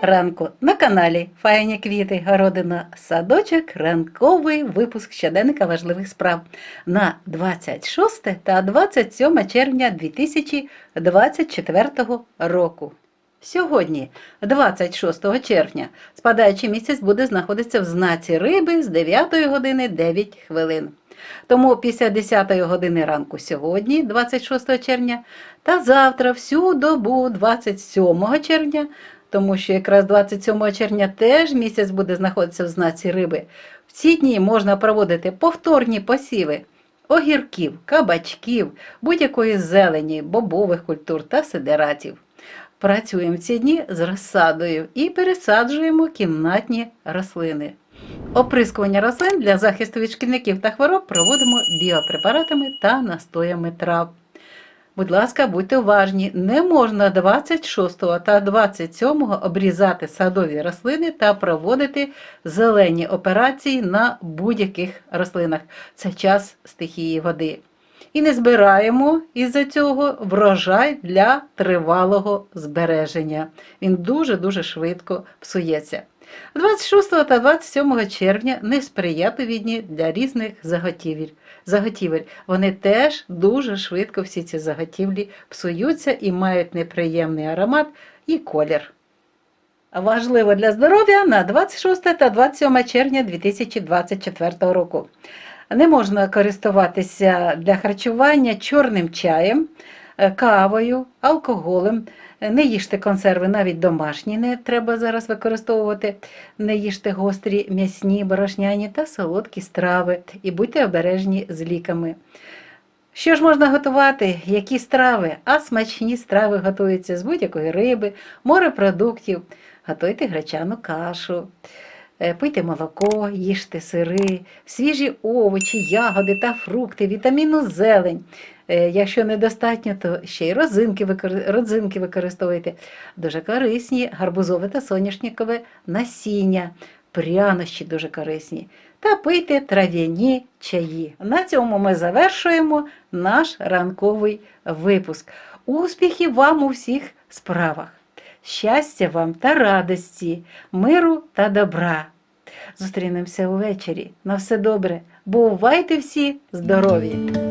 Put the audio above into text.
ранку на каналі Файні квіти, городина, садочок, ранковий випуск щоденника важливих справ на 26 та 27 червня 2024 року. Сьогодні, 26 червня, спадаючий місяць буде знаходитися в знаці риби з 9 години 9 хвилин. Тому після 10 години ранку сьогодні, 26 червня, та завтра всю добу 27 червня, тому що якраз 27 червня теж місяць буде знаходитися в знаці риби. В ці дні можна проводити повторні посіви огірків, кабачків, будь-якої зелені, бобових культур та сидератів. Працюємо в ці дні з розсадою і пересаджуємо кімнатні рослини. Оприскування рослин для захисту від шкідників та хвороб проводимо біопрепаратами та настоями трав. Будь ласка, будьте уважні, не можна 26 та 27 обрізати садові рослини та проводити зелені операції на будь-яких рослинах. Це час стихії води. І не збираємо із-за цього врожай для тривалого збереження. Він дуже-дуже швидко псується. 26 та 27 червня несприятливі дні для різних заготівель. заготівель. Вони теж дуже швидко всі ці заготівлі псуються і мають неприємний аромат і колір. Важливо для здоров'я на 26 та 27 червня 2024 року. Не можна користуватися для харчування чорним чаєм, кавою, алкоголем. Не їжте консерви, навіть домашні не треба зараз використовувати. Не їжте гострі м'ясні, борошняні та солодкі страви і будьте обережні з ліками. Що ж можна готувати? Які страви? А смачні страви готуються з будь-якої риби, морепродуктів. Готуйте гречану кашу. Е, Пийте молоко, їжте сири, свіжі овочі, ягоди та фрукти, вітамінну зелень. Е, Якщо недостатньо, то ще й розинки, родзинки використовуйте. Дуже корисні гарбузове та соняшникове насіння, прянощі дуже корисні. Та пийте трав'яні чаї. На цьому ми завершуємо наш ранковий випуск. Успіхів вам у всіх справах! Щастя вам та радості, миру та добра. Зустрінемося увечері. На все добре. Бувайте всі здорові!